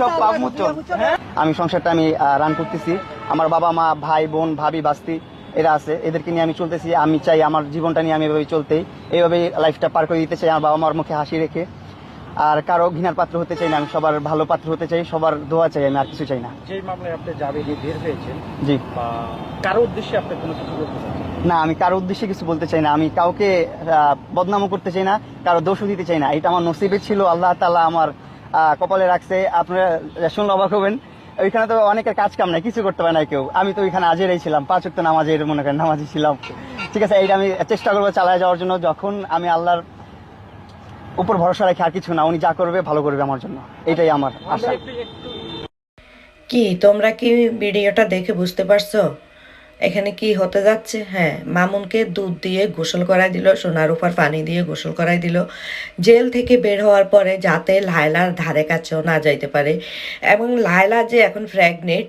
সব আমি সংসারটা আমি রান করতেছি। আমার বাবা মা, ভাই, বোন, ভাবি, বাস্তি, এরা আছে। এদেরকে নিয়ে আমি চলতেছি। আমি চাই আমার জীবনটা নিয়ে আমি এভাবে চলতে এইভাবে লাইফটা পার করে দিতে চাই আমার বাবা মার মুখে হাসি রেখে। আর কারও ঘৃণার পাত্র হতে চাই না আমি সবার ভালো পাত্র হতে চাই সবার দোয়া চাই আমি আর কিছু চাই না। যেই মামলায় আপনি বের হয়েছেন জি। বা কারও উদ্দেশ্যে আপনি কোনো কিছু বলতে না আমি কারও উদ্দেশ্যে কিছু বলতে চাই না আমি কাউকে বদনামও করতে চাই না কারও দোষও দিতে চাই না এটা আমার নসিবে ছিল আল্লাহ তাআলা আমার কপালে রাখছে আপনারা শুনলে অবাক হবেন। ওইখানে তো অনেকের কাজ কাম নাই কিছু করতে পারে না কেউ। আমি তো ওইখানে আজেরাই ছিলাম পাঁচ ওয়াক্ত নামাজের মনে করেন নামাজি ছিলাম। ঠিক আছে এইটা আমি চেষ্টা করব চালায় যাওয়ার জন্য যখন আমি আল্লাহর উপর ভরসা রাখি আর কিছু না, উনি যা করবে ভালো করবে আমার জন্য। এটাই আমার আশা। কি, তোমরা কি ভিডিওটা দেখে বুঝতে পারছ? এখানে কি হতে যাচ্ছে? হ্যাঁ মামুনকে দুধ দিয়ে গোসল করাই দিল, সোনার উপর পানি দিয়ে গোসল করাই দিল। জেল থেকে বের হওয়ার পরে যাতে লায়লার ধারে কাছেও না যাইতে পারে। এবং লায়লা যে এখন প্রেগনেন্ট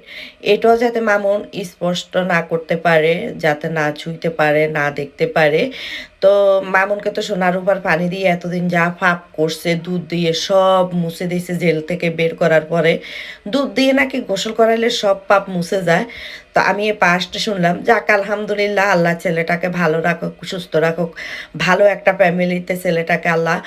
এটাও যাতে মামুন স্পষ্ট না করতে পারে, যাতে না ছুঁইতে পারে, না দেখতে পারে। তো মামুনকে তো সোনার উপর পানি দিয়ে এতদিন যা ফাপ করছে, দুধ দিয়ে সব মুছে দিয়েছে জেল থেকে বের করার পরে। দুধ দিয়ে নাকি গোসল করাইলে সব পাপ মুছে যায়। তো আমি এই পাশটা শুনলাম, যাক, আলহামদুলিল্লাহ, আল্লাহ ছেলেটাকে ভালো রাখুক, সুস্থ রাখুক, ভালো একটা ফ্যামিলিতে ছেলেটাকে আল্লাহ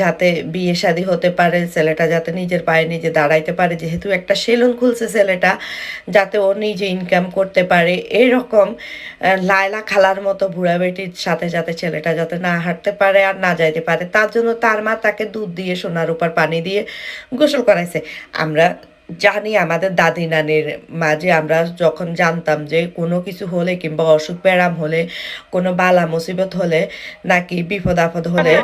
যাতে বিয়ে শাদী হতে পারে, ছেলেটা যাতে নিজের পায়ে নিজে দাঁড়াইতে পারে, যেহেতু একটা সেলুন খুলছে ছেলেটা, যাতে ও নিজে ইনকাম করতে পারে। এরকম লায়লা খালার মতো বুড়া বেটির সাথে যাতে ছেলেটা যাতে না হাঁটতে পারে আর না যাইতে পারে, তার জন্য তার মা তাকে দুধ দিয়ে সোনার উপর পানি দিয়ে গোসল করাইছে। আমরা জানি আমাদের দাদি নানির মাঝে আমরা যখন জানতাম যে কোনো কিছু হলে কিংবা অসুখ ব্যারাম হলে কোনো বালা মুসিবত হলে নাকি বিপদ আপদ হলে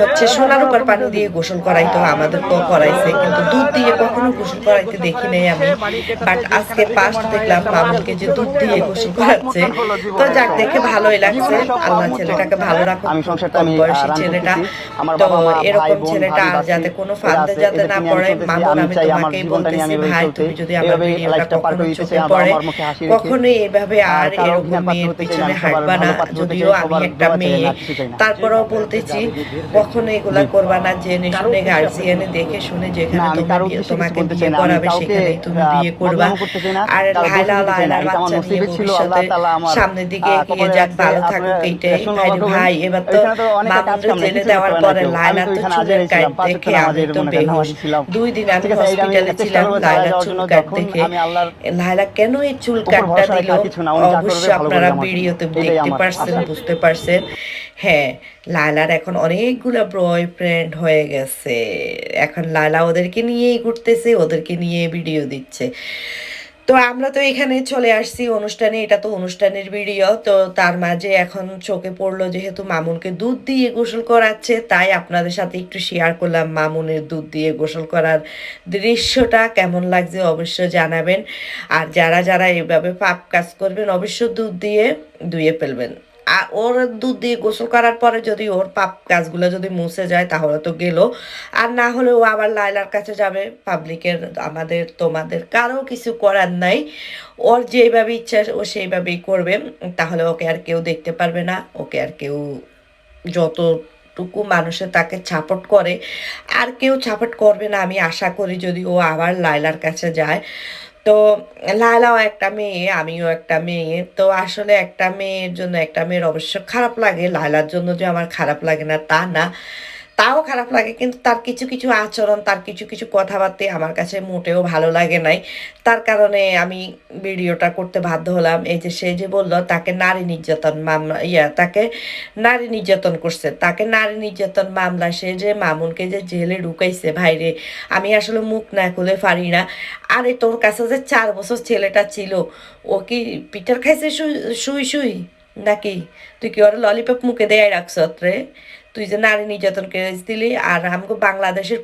হচ্ছে সোনার উপর পানি দিয়ে গোসল করাইতো আমাদেরকেও করাইছে। কিন্তু দুধ দিয়ে কখনো গোসল করাইতে দেখি নাই আমি। বাট আজকে পাস্ট দেখলাম মামুনকে যে দুধ দিয়ে গোসল করাচ্ছে। তো যাক দেখে ভালোই লাগছে। আল্লাহ ছেলেটাকে ভালো আমি কম বয়সী ছেলেটা। তো এরকম ছেলেটা আর যাতে কোনো ফান্দে যাতে না পড়ে। মামুন আমি আমি চাই নিয়ে আমি এভাবে চলতে। লাইফটা পার করে দিতে আমার মুখে হাসি রেখে। কখনোই এভাবে আর এরকম মেয়ের পিছনে হাঁটবা না যদিও আমি একটা মেয়ে। তারপরেও বলতেছি কখনো এগুলা করবা না জেনে শুনে গার্জিয়ানে দেখে শুনে যেখানে তুমি তোমাকে বিয়ে করাবে সেখানেই তুমি বিয়ে করবা আর লাইলা আমার বাচ্চা নিয়ে ভবিষ্যতে সামনের দিকে এগিয়ে যাক ভালো থাকুক এইটাই ভাই। ভাই এবার তো নাই, জেলে দেওয়ার পরে। লাইলা তো চুলের পাঁচ দেখে আমি তো বেহুশ দুই দিন আমি হসপিটালে ছিলাম যাওয়ার চুল কাট দেখে কেন এই চুল কাটটা দিল? অবশ্যই আপনারা ভিডিওতে দেখতে পারছেন বুঝতে পারছেন? হ্যাঁ লায়লার এখন অনেকগুলো বয়ফ্রেন্ড হয়ে গেছে। এখন লায়লা ওদেরকে নিয়েই ঘুরতেছে ওদেরকে নিয়ে ভিডিও দিচ্ছে। তো আমরা তো এখানে চলে আসছি অনুষ্ঠানে, এটা তো অনুষ্ঠানের ভিডিও। তো তার মাঝে এখন চোখে পড়ল যেহেতু মামুনকে দুধ দিয়ে গোসল করাচ্ছে, তাই আপনাদের সাথে একটু শেয়ার করলাম মামুনের দুধ দিয়ে গোসল করার দৃশ্যটা, কেমন লাগছে অবশ্য জানাবেন। আর যারা যারা এভাবে পাপ কাজ করবেন অবশ্য দুধ দিয়ে ধুয়ে ফেলবেন। ওর দুধ দিয়ে গোসল করার পরে যদি ওর পাপ গাছগুলো যদি মুছে যায়, তাহলে তো গেল। আর না হলে ও আবার লাইলার কাছে যাবে, পাবলিকের, আমাদের, তোমাদের, কারও কিছু করার নাই। ওর যেভাবে ইচ্ছা, ও সেইভাবেই করবে। তাহলে ওকে আর কেউ দেখতে পারবে না, ওকে আর কেউ যত যতটুকু মানুষে তাকে সাপোর্ট করে। আর কেউ সাপোর্ট করবে না, আমি আশা করি যদি ও আবার লাইলার কাছে যায় তো লায়লাও একটা মেয়ে, আমিও একটা মেয়ে। তো আসলে একটা মেয়ের জন্য একটা মেয়ের অবশ্য খারাপ লাগে লায়লার জন্য যে আমার খারাপ লাগে না, তা না। তাও খারাপ লাগে, কিন্তু তার কিছু কিছু আচরণ, তার কিছু কিছু কথাবার্তা আমার কাছে মোটেও ভালো লাগে নাই। তার কারণে আমি ভিডিওটা করতে বাধ্য হলাম। এই যে সে যে বলল, তাকে নারী নির্যাতন মামলা, ইয়া, তাকে নারী নির্যাতন করছে। তাকে নারী নির্যাতন মামলা সে যে মামুনকে যে জেলে ঢুকাইছে, ভাইরে, আমি আসলে মুখ না খুলে পারি না। আরে, তোর কাছে যে চার বছর ছেলেটা ছিল, ও কি পিটার খাইছে শুই শুই, নাকি? তুই কি ওর ললিপপ মুখে দেয় রাখছ রে তুই যে নারী নির্যাতন দিলি আর আমাকে বাংলাদেশের